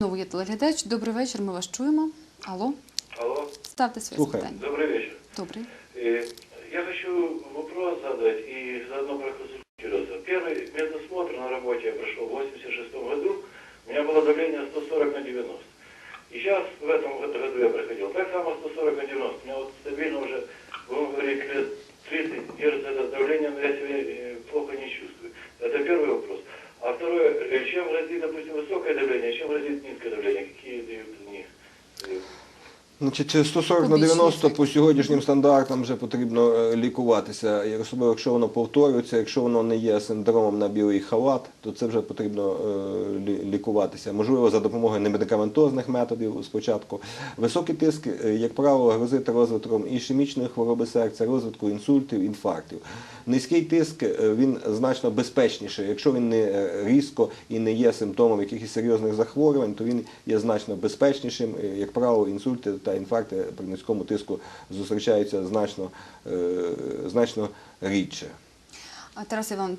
Знову є телеглядач. Добрий вечір. Ми вас чуємо. Алло, Алло, ставте своє Слухаємо. запитання. добрый вечер. Добрий. Э, Я хочу вопрос задать и заодно проконсультироваться. Первый медосмотр на работе я прошел в 86 году. У меня было давление 140 на 90. И сейчас в этом году я проходил. Так само 140 на 90. У меня вот стабильно уже, будем говорить, лет 30 держится это давление, но я себя э, плохо не чувствую. чем грозит, допустим, высокое давление, чем грозит низкое давление? Какие Значить, 140 на 90 по сьогоднішнім стандартам вже потрібно е, лікуватися. Особливо, якщо воно повторюється, якщо воно не є синдромом на білий халат, то це вже потрібно е, лікуватися. Можливо, за допомогою немедикаментозних методів спочатку. Високий тиск, е, як правило, грозить розвитком ішемічної хвороби серця, розвитку інсультів, інфарктів. Низький тиск він значно безпечніший. Якщо він не різко і не є симптомом якихось серйозних захворювань, то він є значно безпечнішим. Як правило, інсульти та інфаркти при низькому тиску зустрічаються значно, е, значно рідше. Тарас Іванович,